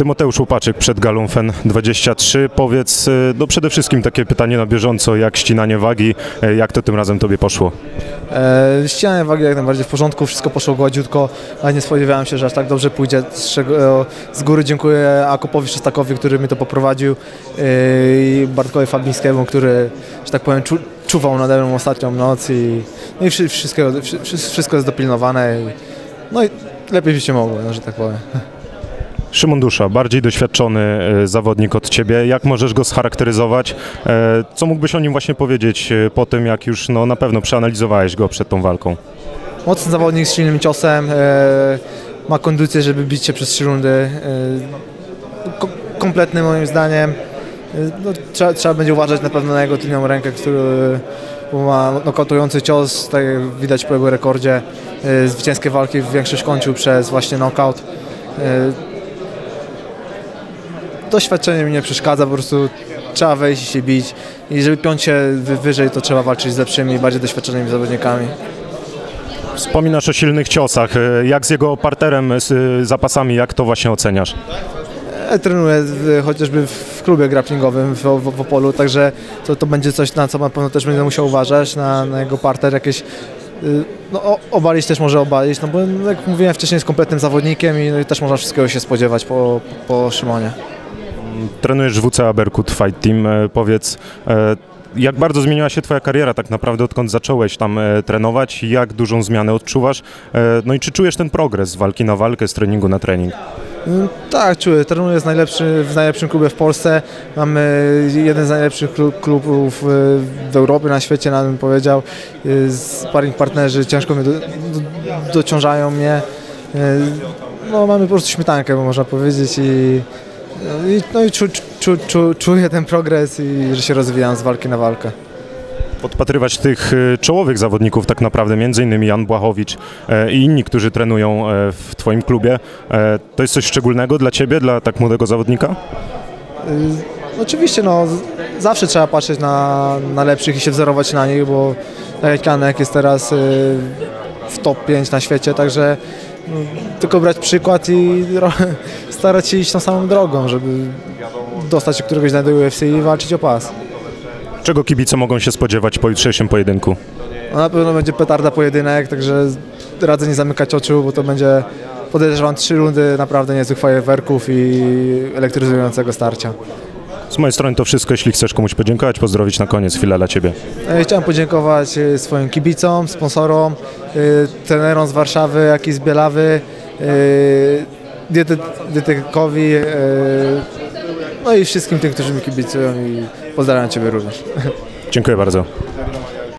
Tymoteusz Łupaczyk przed galą FEN 23. Powiedz, y, no przede wszystkim takie pytanie na bieżąco, jak ścinanie wagi, y, jak to tym razem Tobie poszło? E, ścianę wagi jak najbardziej w porządku, wszystko poszło gładziutko, ale nie spodziewałem się, że aż tak dobrze pójdzie. Z, e, góry dziękuję Akopowi Szestakowi, który mi to poprowadził e, i Bartkowi Fabińskiemu, który, że tak powiem, czu, czuwał nade mną ostatnią noc i, no i wszy- wszystkiego, wszy- wszystko jest dopilnowane i, no i lepiej by się mogło, no, że tak powiem. Szymon Dusza, bardziej doświadczony y, zawodnik od Ciebie. Jak możesz go scharakteryzować? E, Co mógłbyś o nim właśnie powiedzieć y, po tym, jak już no, na pewno przeanalizowałeś go przed tą walką? Mocny zawodnik z silnym ciosem, e, ma kondycję, żeby bić się przez trzy rundy. E, ko- kompletny moim zdaniem. E, no, trzeba, trzeba będzie uważać na pewno na jego tylnią rękę, który ma nokautujący cios, tak jak widać po jego rekordzie. E, zwycięskie walki większość kończył przez właśnie knockout. E, doświadczenie mi nie przeszkadza, po prostu trzeba wejść i się bić. I żeby piąć się wy- wyżej, to trzeba walczyć z lepszymi, bardziej doświadczonymi zawodnikami. Wspominasz o silnych ciosach. Jak z jego parterem, z y, zapasami, jak to właśnie oceniasz? Ja trenuję chociażby w klubie grapplingowym w, w, w Opolu, także to, to będzie coś, na co na pewno też będę musiał uważać, na, na jego parter jakieś, y, no obalić też może obalić, no bo jak mówiłem wcześniej jest kompletnym zawodnikiem i, no, i też można wszystkiego się spodziewać po, po Szymonie. Trenujesz WCA Berkut Fight Team. E, Powiedz, e, jak bardzo zmieniła się Twoja kariera tak naprawdę, odkąd zacząłeś tam e, trenować? Jak dużą zmianę odczuwasz? No i czy czujesz ten progres z walki na walkę, z treningu na trening? Tak, czuję. Trenuję z najlepszy, w najlepszym klubie w Polsce. Mamy jeden z najlepszych klub, klubów w Europie, na świecie, nawet bym powiedział. Sparring partnerzy ciężko mnie do, do, dociążają mnie. No, mamy po prostu śmietankę, można powiedzieć. I, no i czu, czu, czu, czuję ten progres i że się rozwijam z walki na walkę. Podpatrywać tych e, czołowych zawodników tak naprawdę, między innymi Jan Błachowicz e, i inni, którzy trenują e, w Twoim klubie. E, To jest coś szczególnego dla Ciebie, dla tak młodego zawodnika? Y, Oczywiście, no, zawsze trzeba patrzeć na, na lepszych i się wzorować na nich, bo tak jak Janek jest teraz y, w top 5 na świecie, także no, tylko brać przykład i starać się iść tą samą drogą, żeby dostać się któregoś do UFC i walczyć o pas. Czego kibice mogą się spodziewać po jutrzejszym pojedynku? No, na pewno będzie petarda pojedynek, także radzę nie zamykać oczu, bo to będzie podejrzewam trzy rundy naprawdę niezłych fajerwerków i elektryzującego starcia. Z mojej strony to wszystko. Jeśli chcesz komuś podziękować, pozdrowić na koniec, chwila dla Ciebie. E, Chciałem podziękować e, swoim kibicom, sponsorom, e, trenerom z Warszawy, jak i z Bielawy, diety- dietetykowi, no i wszystkim tym, którzy mi kibicują i pozdrawiam Ciebie również. Dziękuję bardzo.